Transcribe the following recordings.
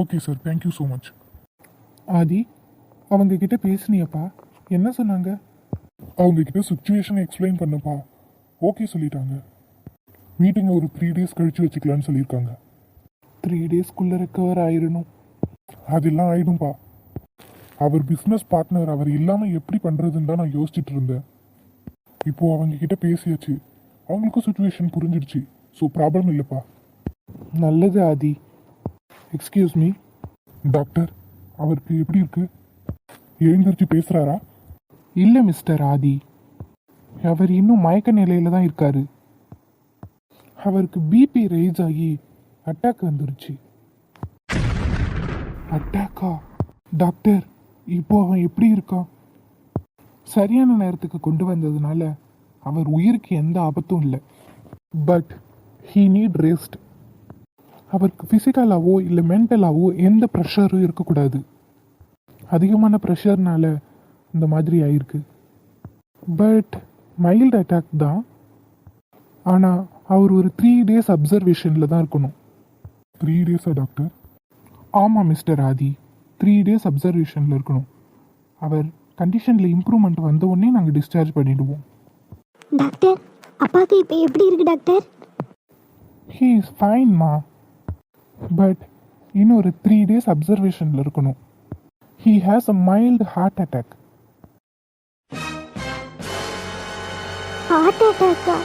Okay sir thank you so much Aadhi அவங்க கிட்ட பேசுனியப்பா. என்ன சொன்னாங்க? அவங்க கிட்ட சுச்சுவேஷனை எக்ஸ்பிளைன் பண்ணப்பா. ஓகே சொல்லிட்டாங்க. மீட்டிங்கை ஒரு த்ரீ டேஸ் கழிச்சு வச்சுக்கலான்னு சொல்லியிருக்காங்க. த்ரீ டேஸ்க்குள்ளே ரெக்கவர் ஆயிடணும் அதெல்லாம் ஆயிடும்பா. அவர் பிஸ்னஸ் பார்ட்னர் அவர் இல்லாமல் எப்படி பண்ணுறதுன்னு தான் நான் யோசிச்சுட்டு இருந்தேன். இப்போ அவங்க கிட்ட பேசியாச்சு. அவங்களுக்கும் சுச்சுவேஷன் புரிஞ்சிடுச்சு. ஸோ ப்ராப்ளம் இல்லைப்பா. நல்லது ஆதி. எக்ஸ்கியூஸ் மீ டாக்டர் அவருக்கு எப்படி இருக்கு? எழுந்திருச்சு பேசுறாரா? இல்லை மிஸ்டர் ஆதி. அவர் இன்னும் மயக்க நிலையில தான் இருக்காரு. அவருக்கு பிபி ரைஸ் ஆகி அட்டாக் வந்துருச்சு. அட்டாக்கா டாக்டர் இப்போ அவன் எப்படி இருக்கான்? சரியான நேரத்துக்கு கொண்டு வந்ததுனால அவர் உயிருக்கு எந்த ஆபத்தும் இல்லை. பட் ஹீ நீட் ரெஸ்ட் அவருக்கு ஃபிசிக்கலாவோ இல்லை மென்டலாவோ எந்த ப்ரெஷரும் இருக்கக்கூடாது. அதிகமான ப்ரெஷர்னால இந்த மாதிரி ஆயிருக்கு. பட் மைல்டு அட்டாக் தான். ஆனால் அவர் ஒரு த்ரீ டேஸ் அப்சர்வேஷனில் தான் இருக்கணும். த்ரீ டேஸா டாக்டர் ஆமாம் மிஸ்டர் ஆதி. த்ரீ டேஸ் அப்சர்வேஷனில் இருக்கணும். அவர் கண்டிஷனில் இம்ப்ரூவ்மெண்ட் வந்த உடனே நாங்கள் டிஸ்சார்ஜ் பண்ணிடுவோம். டாக்டர் அப்பாவுக்கு இப்போ எப்படி இருக்கு டாக்டர் ஹீ இஸ் ஃபைன்மா பட் இன்னும் ஒரு த்ரீ டேஸ் அப்சர்வேஷனில் இருக்கணும். He has a mild heart attack heart அட்டாக்கா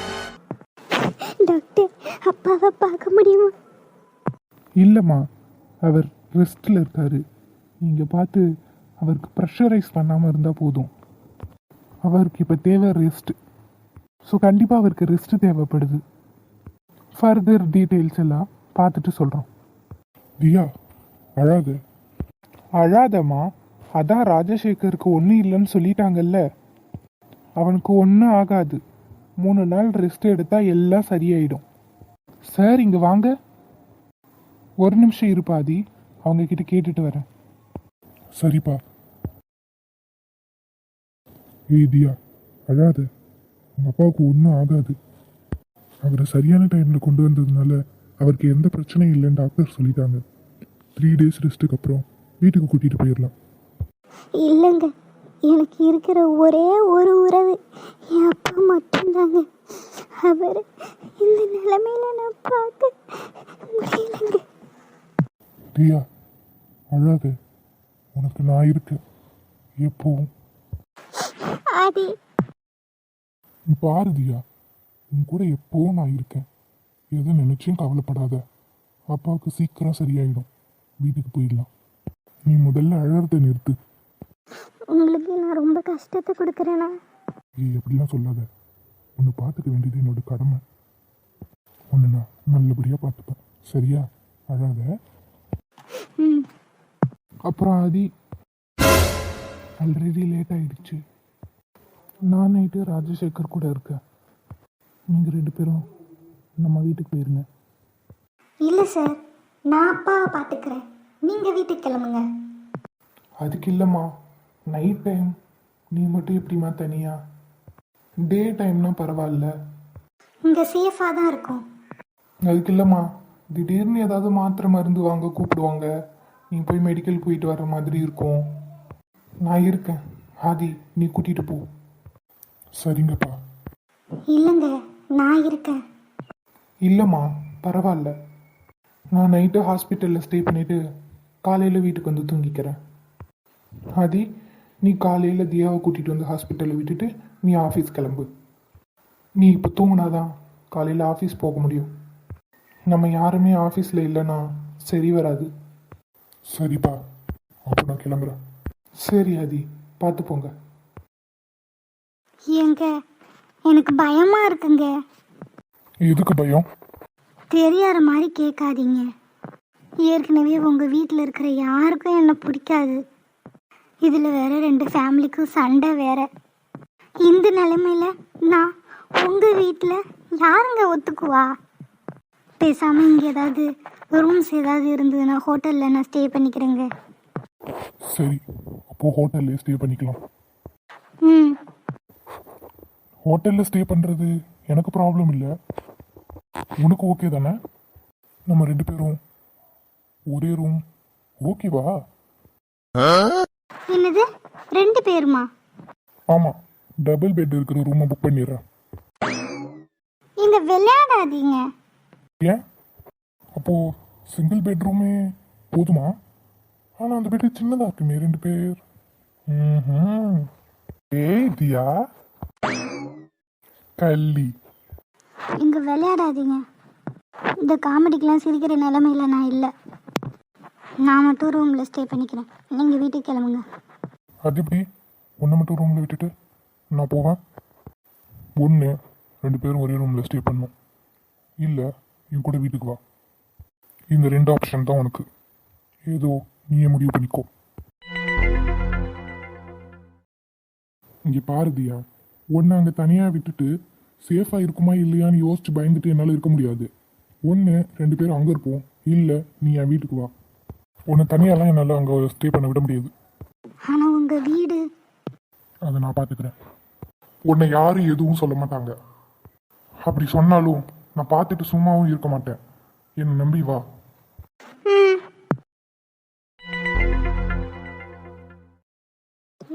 doctor அப்பாவை பார்க்க முடியுமா? இல்லைம்மா அவர் ரெஸ்ட்டில் இருக்காரு. நீங்கள் பார்த்து அவருக்கு ப்ரெஷரைஸ் பண்ணாமல் இருந்தால் போதும். அவருக்கு இப்போ தேவை ரெஸ்ட் ஸோ கண்டிப்பாக அவருக்கு ரெஸ்ட் தேவைப்படுது. ஃபர்தர் டீட்டெயில்ஸ் எல்லாம் பார்த்துட்டு சொல்கிறோம் தியா அழாத. அழாதம்மா அதான் ராஜசேகருக்கு ஒன்றும் இல்லைன்னு சொல்லிட்டாங்கல்ல. அவனுக்கு ஒன்றும் ஆகாது. மூணு நாள் ரெஸ்ட் எடுத்தால் எல்லாம் சரியாயிடும். சார் இங்கே வாங்க. ஒரு நிமிஷம் இருப்பாதி அவங்க கிட்ட கேட்டுட்டு வரேன். சரிப்பா. ஏய் தியா அழாத. உங்கள் அப்பாவுக்கு ஒன்றும் ஆகாது. அவரை சரியான டைமில் கொண்டு வந்ததுனால அவருக்கு எந்த பிரச்சனையும் இல்லைன்னு டாக்டர் சொல்லிட்டாங்க. த்ரீ டேஸ் ரெஸ்ட்டுக்கு அப்புறம் வீட்டுக்கு கூட்டிகிட்டு போயிடலாம். இல்லைங்க எனக்கு இருக்கிற ஒரே ஒரு உறவு. என் அப்பா மட்டும்தாங்க. அவர் இந்த நிலைமையில நான் பார்க்க முடியலங்க. தியா அழாத. உனக்கு நான் இருக்கேன். எப்போவும். ஆதி. நீ பாரு தியா உன் கூட எப்போவும் நான் இருக்கேன். எதை நினைச்சும் கவலைப்படாத. அப்பாவுக்கு சீக்கிரம் சரியாயிடும். வீட்டுக்கு போயிடலாம். நீ முதல்ல அழறத நிறுத்து. உங்களுக்கு நான் ரொம்ப கஷ்டத்தை கொடுக்குறேனா? ஏய் அப்படிலாம் சொல்லாத. உன்னை பார்த்துக்க வேண்டியது என்னோட கடமை. உன்னை நான் நல்லபடியாக பார்த்துப்பேன். சரியா? அழாத. அப்புறம் ஆதி ஆல்ரெடி லேட் ஆயிடுச்சு. நான் நைட்டு ராஜசேகர் கூட இருக்கேன். நீங்கள் ரெண்டு பேரும் நம்ம வீட்டுக்கு போயிருங்க. இல்லை சார் நான் அப்பாவை பார்த்துக்கிறேன். நீங்கள் வீட்டுக்கு கிளம்புங்க. அதுக்கு இல்லைம்மா நைட் டைம் நீ மட்டும் எப்படிம்மா தனியா? டே டைம்னா பரவாயில்ல. இங்கே சேஃபாக தான் இருக்கும். அதுக்கு இல்லைம்மா திடீர்னு ஏதாவது மாத்திரை மருந்து வாங்க கூப்பிடுவாங்க. நீ போய் மெடிக்கல் போயிட்டு வர மாதிரி இருக்கும். நான் இருக்கேன். ஆதி நீ கூட்டிகிட்டு போ. சரிங்கப்பா. இல்லைங்க நான் இருக்கேன். இல்லைம்மா பரவாயில்ல. நான் நைட்டு ஹாஸ்பிட்டலில் ஸ்டே பண்ணிவிட்டு காலையில் வீட்டுக்கு வந்து தூங்கிக்கிறேன். ஆதி நீ காலையில் தியாவை கூட்டிகிட்டு வந்து ஹாஸ்பிட்டலில் விட்டுட்டு நீ ஆஃபீஸ் கிளம்பு. நீ இப்போ தூங்கினாதான் காலையில் ஆஃபீஸ் போக முடியும். நம்ம யாருமே ஆஃபீஸில் இல்லைன்னா சரி வராது. சரிப்பா அப்போ நான் கிளம்புறேன். சரி ஆதி பார்த்து போங்க. ஏங்க எனக்கு பயமாக இருக்குங்க. எதுக்கு பயம்? தெரியாத மாதிரி கேட்காதீங்க. ஏற்கனவே உங்கள் வீட்டில் இருக்கிற யாருக்கும் என்னை பிடிக்காது. இதில் வேற ரெண்டு ஃபேமிலிக்கும் சண்டை வேற. இந்த நிலைமையில நான் உங்கள் வீட்டில் யாருங்க ஒத்துக்குவா? பேசாமல் இங்கே ஏதாவது ரூம்ஸ் ஏதாவது இருந்ததுன்னா ஹோட்டலில் நான் ஸ்டே பண்ணிக்கிறேங்க. சரி அப்போது ஹோட்டல்லே ஸ்டே பண்ணிக்கலாம். ம். ஹோட்டலில் ஸ்டே பண்ணுறது எனக்கு ப்ராப்ளம் இல்லை. உனக்கு ஓகே தானே? நம்ம ரெண்டு பேரும் ஒரே ரூம் ஓகேவா என்னது? ரெண்டு பேருமா? ஆமாம் டபுள் பெட் இருக்கிற ரூமை புக் பண்ணிடுறேன். இங்க விளையாடாதீங்க. ஏன்? அப்போது சிங்கிள் பெட்ரூமே போதுமா? ஆனால் அந்த பெட்டு சின்னதாக இருக்குமே ரெண்டு பேர். ஏய் தியா. கள்ளி. இங்க விளையாடாதீங்க. இந்த காமெடிக்கெலாம் சிரிக்கிற நிலமையில நான் இல்லை. நான் மட்டும் ரூமில் ஸ்டே பண்ணிக்கிறேன். நீங்கள் வீட்டுக்கு கிளம்புங்க. அது எப்படி? ஒன்றை மட்டும் ரூமில் விட்டுட்டு நான் போவேன் ஒன்று ரெண்டு பேரும் ஒரே ரூமில் ஸ்டே பண்ணும். இல்லை என் கூட வீட்டுக்கு வா. இந்த ரெண்டு ஆப்ஷன் தான் உனக்கு. ஏதோ நீயே முடிவு பண்ணிக்கோ. இங்கே பாரதியா ஒன்று அங்கே தனியாக விட்டுட்டு சேஃபாக இருக்குமா இல்லையான்னு யோசிச்சு பயந்துட்டு என்னால் இருக்க முடியாது. ஒன்று ரெண்டு பேரும் அங்கே இருப்போம். இல்லை நீ என் வீட்டுக்கு வா. உன்னை தனியாலாம் என்னால் அங்கே ஸ்டே பண்ண விட முடியாது. ஆனால் உங்கள் வீடு? அதை நான் பார்த்துக்கிறேன் உன்னை யாரும் எதுவும் சொல்ல மாட்டாங்க. அப்படி சொன்னாலும் நான் பார்த்துட்டு சும்மாவும் இருக்க மாட்டேன். என்னை நம்பி வா.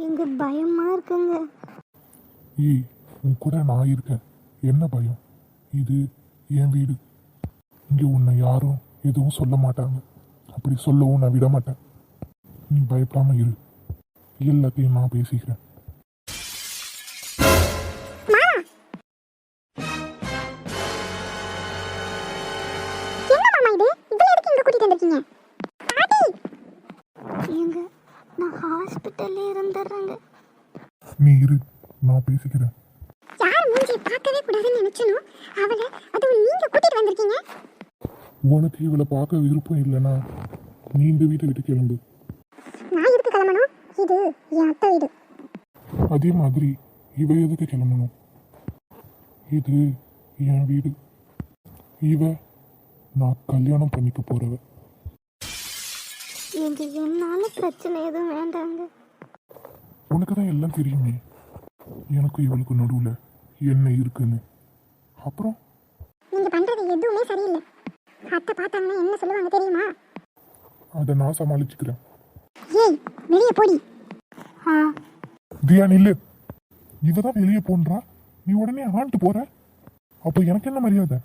எங்க பயமாக இருக்குங்க. ஏய் உன் கூட நான் இருக்கேன். என்ன பயம்? இது என் வீடு. இங்கே உன்னை யாரும் எதுவும் சொல்ல மாட்டாங்க. அப்படி சொல்லவும் நான் விட மாட்டேன் நீ பயப்படாமல் இரு. எல்லாத்தையும் நான் பேசிக்கிறேன். இவளை பார்க்க விருப்பம் இல்லைன்னா நீ இந்த வீட்டை விட்டு கிளம்பு. நான் எதுக்கு கிளம்பணும்? இது என் அத்தை வீடு. அதே மாதிரி இவ எதுக்கு கிளம்பணும்? இது என் வீடு. இவ நான் கல்யாணம் பண்ணிக்க போறவ. எங்க என்னால பிரச்சனை எதுவும் வேண்டாங்க. உனக்கு தான் எல்லாம் தெரியுமே. எனக்கு இவளுக்கு நடுவில் என்ன இருக்குன்னு. அப்புறம்? நீங்க பண்றது எதுவுமே சரியில்லை. அத்தை பார்த்தாங்கன்னா என்ன சொல்லுவாங்க தெரியுமா? அதை நான் சமாளிச்சுக்கிறேன். ஏய் வெளியே போடி. ஆ. தியா நில்லு. இவ தான் வெளியே போன்றா? நீ உடனே ஆண்டு போற? அப்போ எனக்கு என்ன மரியாதை?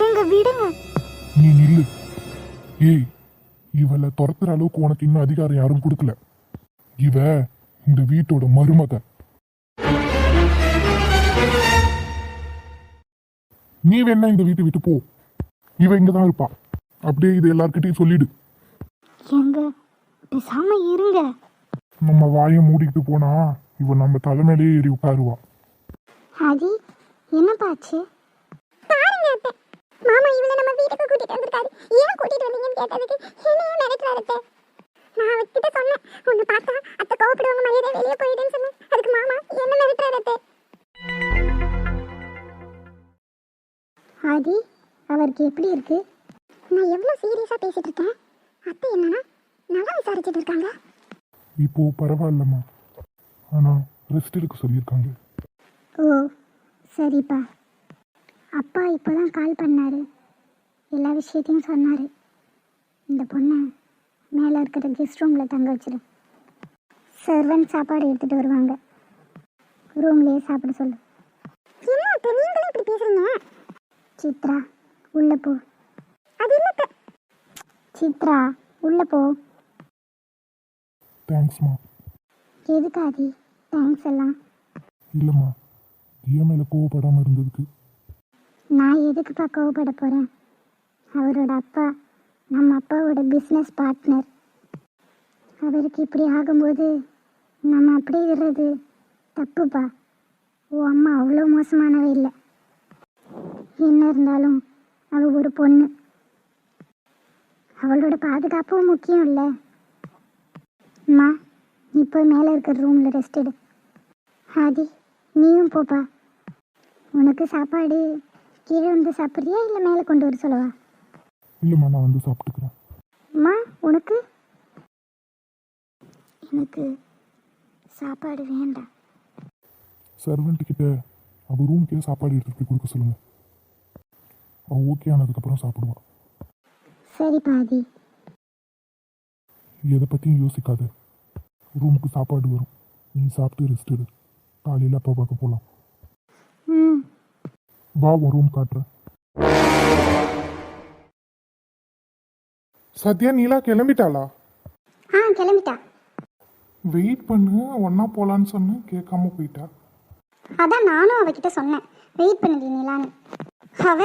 எங்க விடுங்க. நீ நில்லு. ஏய் இவளை துரத்துற அளவுக்கு உனக்கு இன்னும் அதிகாரம் யாரும் கொடுக்கல. இவ இந்த வீட்டோட மருமக. நீ வேணா இந்த வீட்டை விட்டு போ. இவ இங்க தான் இருப்பா. அப்படியே இது எல்லார்கிட்டயும் சொல்லிடு. எங்க பேசாம இருங்க. நம்ம வாயை மூடிக்கிட்டு போனா இவ நம்ம தலைமையிலேயே ஏறி உட்காருவா. ஆதி என்னப்பாச்சு பாருங்க அத்தை. மாமா இவளை நம்ம வீட்டுக்கு கூட்டிட்டு வந்திருக்காரு. ஏன் கூட்டிட்டு வந்தீங்கன்னு கேட்டதுக்கு என்னையும் மிரட்டுறாரு அத்தை. நான் அவர்கிட்ட சொன்னேன் உன்னை பார்த்தா அத்தை கோவப்படுவாங்க மரியாதை வெளியே போயிடுன்னு சொன்னேன். அதுக்கு மாமா என்ன மிரட்டுறாரு ஆதி அவருக்கு எப்படி இருக்கு? நான் எவ்வளோ சீரியஸாக பேசிட்டு இருக்கேன். அத்தை என்னன்னா நல்லா விசாரிச்சுட்டு இருக்காங்க. இப்போ பரவாயில்லம்மா. ஆனா ரெஸ்ட் எடுக்க சொல்லியிருக்காங்க. ஓ சரிப்பா. அப்பா இப்போ தான் கால் பண்ணார். எல்லா விஷயத்தையும் சொன்னார். இந்த பொண்ணை மேலே இருக்கிற கெஸ்ட் ரூமில் தங்க வச்சிரு. சர்வன்ட் சாப்பாடு எடுத்துகிட்டு வருவாங்க. ரூம்லேயே சாப்பிட சொல்லு என்ன இப்போ நீங்களும் இப்படி பேசுறீங்க சித்ரா உள்ளே போ. அது இல்லை சித்ரா உள்ளே போ. தேங்க்ஸ்மா எதுக்கு ஆதி? தேங்க்ஸ் எல்லாம். இல்லைம்மா தியா மேல கோவப்படாம இருந்ததுக்கு. நான் எதுக்குப்பா கோவப்பட போகிறேன் அவரோட அப்பா நம்ம அப்பாவோட பிஸ்னஸ் பார்ட்னர் அவருக்கு இப்படி ஆகும்போது நம்ம அப்படியே விடுறது தப்புப்பா. ஓ அம்மா அவ்வளோ மோசமானவ இல்லை. என்ன இருந்தாலும் அவள் ஒரு பொண்ணு. அவளோட பாதுகாப்பும் முக்கியம் இல்லை அம்மா நீ போய் மேலே இருக்கிற ரூமில் ரெஸ்ட் எடு. ஆதி நீயும் போப்பா உனக்கு சாப்பாடு கீழே வந்து சாப்பிட்றியா இல்லை மேலே கொண்டு வர சொல்லவா? இல்லைம்மா நான் வந்து சாப்பிட்டுக்கிறேன். அம்மா உனக்கு? எனக்கு சாப்பாடு வேண்டாம். சர்வெண்ட் கிட்ட அவ ரூம்க்கே சாப்பாடு எடுத்துட்டு போய் கொடுக்க சொல்லுங்க. அவள் ஓகே ஆனதுக்கப்புறம் சாப்பிடுவான் சரி பாதி. எதை பற்றியும் யோசிக்காத. ரூமுக்கு சாப்பாடு வரும். நீ சாப்பிட்டு ரெஸ்ட் எடு. காலையில் அப்பா பார்க்க போகலாம் வா உன் ரூம் காட்டுறேன். சத்யா நீலா கிளம்பிட்டாளா? ஆ கிளம்பிட்டா. வெயிட் பண்ணு ஒன்றா போகலான்னு சொன்னேன். கேட்காம போயிட்டா. அதான் நானும் அவகிட்ட சொன்னேன். வெயிட் பண்ணுடி நீலான்னு. அவ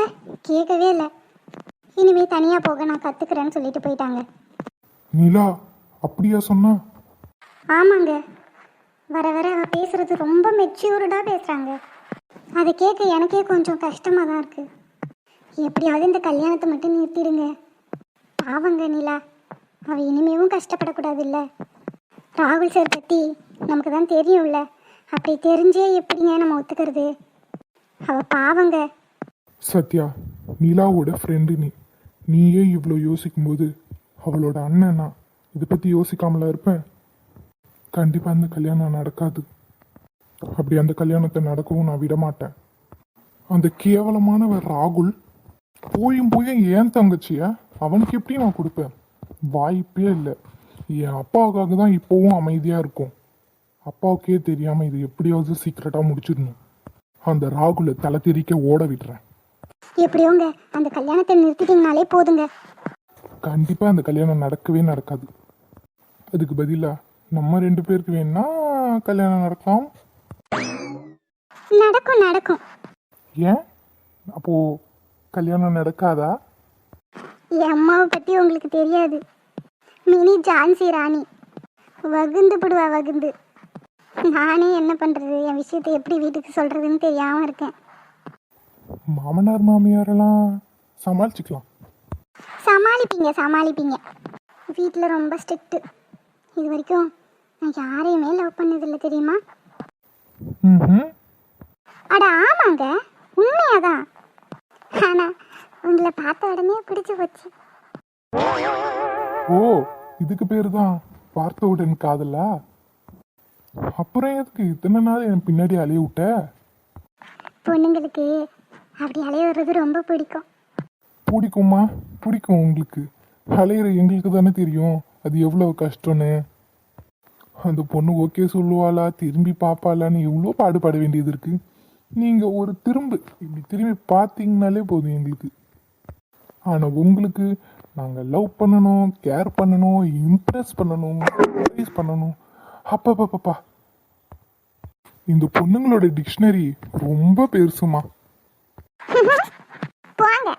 கேட்கவே இல்லை. இனிமே தனியாக போக நான் கற்றுக்கிறேன்னு சொல்லிட்டு போயிட்டாங்க. நீலா அப்படியா சொன்னா? ஆமாங்க. வர வர அவ பேசுறது ரொம்ப மெச்சூர்டாக பேசுகிறாங்க அதை கேட்க எனக்கே கொஞ்சம் கஷ்டமாக தான் இருக்குது எப்படியாவது இந்த கல்யாணத்தை மட்டும் நிறுத்திடுங்க. பாவங்க நிலா. அவ இனிமேவும் கஷ்டப்படக்கூடாது இல்ல ராகுல் சார் பற்றி நமக்கு தான் தெரியும்ல. அப்படி தெரிஞ்சே எப்படிங்க நம்ம ஒத்துக்கிறது? அவ பாவங்க. சத்யா நிலாவோட ஃப்ரெண்டு நீ. நீயே இவ்வளோ யோசிக்கும்போது அவளோட அண்ணன்? நான் இதை பற்றி யோசிக்காமலா இருப்பேன் கண்டிப்பாக அந்த கல்யாணம் நடக்காது. அப்படி அந்த கல்யாணத்தை நடக்கவும் நான் விட மாட்டேன் அந்த கேவலமானவர் ராகுல் போயும் போயும் ஏன் தங்கச்சியா? அவனுக்கு எப்படி நான் கொடுப்பேன்? வாய்ப்பே இல்லை. என் அப்பாவுக்காக தான் இப்போவும் அமைதியாக இருக்கும். அப்பாவுக்கே தெரியாமல் இது எப்படியாவது சீக்கிரட்டாக முடிச்சிடணும். அந்த ராகுலை தலை திரிக்க ஓட விடுறேன். எப்படியோங்க அந்த கல்யாணத்தை நிறுத்திட்டீங்கனாலே போதுங்க. கண்டிப்பா அந்த கல்யாணம் நடக்கவே நடக்காது. அதுக்கு பதிலா நம்ம ரெண்டு பேருக்கு வேணா கல்யாணம் நடக்கலாம் நடக்கும் நடக்கும். ஏன்? அப்போ கல்யாணம் நடக்காதா? என் அம்மாவை பற்றி உங்களுக்கு தெரியாது. மினி ஜான்சி ராணி. வகுந்து படுவா வகுந்து. நானே என்ன பண்ணுறது என் விஷயத்தை எப்படி வீட்டுக்கு சொல்கிறதுன்னு தெரியாமல் இருக்கேன். மாமனார் மாமியாரெல்லாம் சமாளிச்சுக்கலாம். சமாளிப்பீங்க சமாளிப்பீங்க. வீட்டில் ரொம்ப ஸ்ட்ரிக்ட்டு இது வரைக்கும் நான் யாரையுமே லவ் பண்ணதில்லை தெரியுமா. அட ஆமாங்க. உண்மையாதான். ஆனால் உங்களை பார்த்த உடனே பிடிச்சு போச்சு. ஓ இதுக்கு பேர் தான் பார்த்தவுடன் காதலா? அப்புறம் எதுக்கு இத்தனை நாள் என் பின்னாடி அலைய விட்ட பொண்ணுங்களுக்கு அப்படி அலையிறது ரொம்ப பிடிக்கும். பிடிக்குமா பிடிக்கும் உங்களுக்கு. அலையிற எங்களுக்கு தானே தெரியும் அது எவ்வளோ கஷ்டம்னு. அந்த பொண்ணு ஓகே சொல்லுவாளா திரும்பி பார்ப்பாளான்னு எவ்வளோ பாடுபட வேண்டியது இருக்கு. நீங்கள் ஒரு திரும்பு இப்படி திரும்பி பார்த்தீங்கனாலே போதும் எங்களுக்கு. ஆனால் உங்களுக்கு நாங்கள் லவ் பண்ணணும் கேர் பண்ணணும் இம்ப்ரெஸ் பண்ணணும் சர்ப்ரைஸ் பண்ணணும். பாப்பா இந்த பொண்ணுங்களோட டிக்ஷனரி ரொம்ப பெருசுமா போங்க.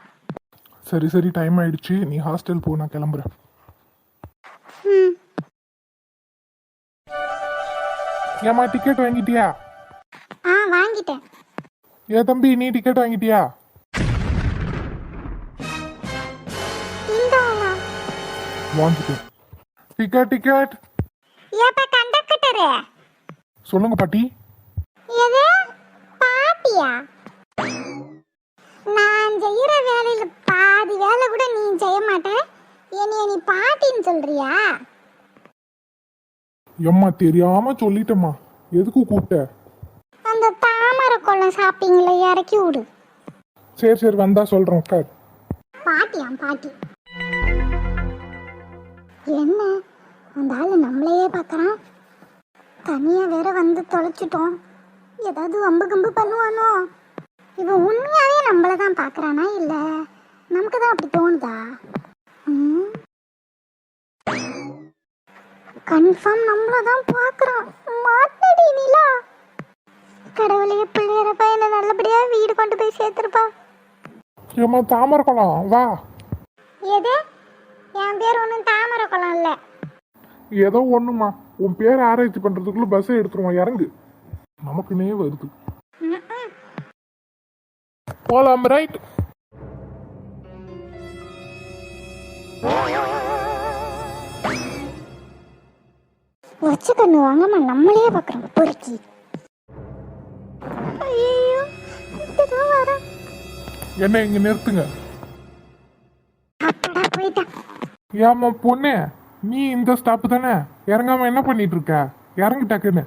சரி சரி டைம் ஆயிடுச்சு. நீ ஹாஸ்டல் போ நான் கிளம்புறேன். ஏமா டிக்கெட் வாங்கிட்டியா? ஆ வாங்கிட்டேன். ஏ தம்பி நீ டிக்கெட் வாங்கிட்டியா? இந்த ஆளா வாங்கிட்டேன். டிக்கெட் டிக்கெட் ஏப்பா கண்டக்டரு சொல்லுங்க பாட்டி. எது? பாட்டியா நான் செய்யற வேலையில பாதி வேலை கூட நீ செய்ய மாட்ட என்னைய நீ பாட்டின்னு சொல்றியா எம்மா தெரியாம சொல்லிட்டேம்மா. எதுக்கு கூப்பிட்ட? அந்த தாமரை குளம் ஷாப்பிங்ல இறக்கி விடு. சரி சரி வந்தா சொல்றேன் உட்கார். பாட்டியாம் பாட்டி. என்ன? அந்த ஆளு நம்மளையே பார்க்கறான். தனியா வேற வந்து தொலைச்சிட்டோம். ஏதாவது வம்பு கம்பு பண்ணுவானோ? இவன் உண்மையாவே நம்மள தான் பார்க்கறானா இல்ல? நமக்கு தான் அப்படி தோணுதா? கன்ஃபார்ம் நம்மள தான் பார்க்கறான் மாட்டடி நிலா. கடவுளே பிள்ளையரப்பா என்ன நல்லபடியா வீடு கொண்டு போய் சேர்த்துருப்பா. ஏம்மா தாமரை குளம் வா. எது? என் பேர் ஒன்றும் தாமரை குளம் இல்லை. ஏதோ ஒண்ணுமா உன் பேரை ஆராய்ச்சி பண்றதுக்குள்ள பஸ்ஸை எடுத்துருவான் இறங்கு. நமக்குனே வருது. போலாம் ரைட் வச்ச கண்ணு வாங்காம நம்மளே பார்க்குறோம் பொறுக்கி. ஐயோ என்ன இங்க நிறுத்துங்க. அப்படா போயிட்டான். ஏம்மா பொண்ணு நீ இந்த ஸ்டாப் தானே? இறங்காம என்ன பண்ணிட்டு இருக்க இறங்கு டக்குன்னு.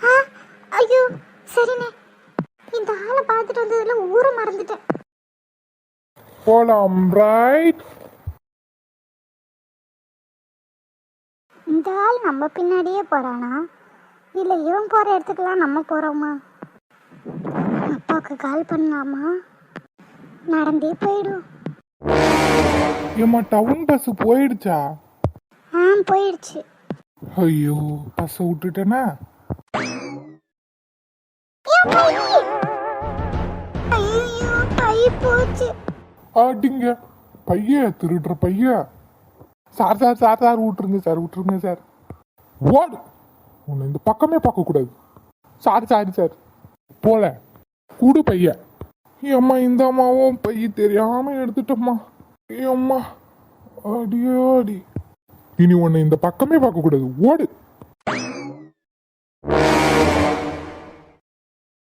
ஆ ஐயோ சரிண்ணே. இந்த ஆளை பார்த்துட்டு வந்ததுல ஊரை மறந்துட்டேன். போலாம் ரைட் இந்த ஆள் நம்ம பின்னாடியே போறானா? இல்லை இவன் போகிற இடத்துக்குலாம் நம்ம போகிறோமா அப்பாவுக்கு கால் பண்ணலாமா? நடந்தே போயிடும் ஏம்மா டவுன் பஸ் போயிடுச்சா? ஆ போயிடுச்சு. ஐயோ பஸ்ஸை விட்டுட்டேனா? ஐயோ பை போச்சு. ஆட்டிங்க. பைய திருடுற பைய சார் சார் சார் சார் விட்டுருங்க சார் விட்டுருங்க சார். ஓடு. உன்னை இந்த பக்கமே பார்க்கக்கூடாது. சாரி சாரி சார் போல. கூடு பைய. அம்மா இந்த அம்மாவும் பைய தெரியாம எடுத்துட்டம்மா. அம்மா அடியோடி. இனி உன்னை இந்த பக்கமே பார்க்கக்கூடாது. ஓடு.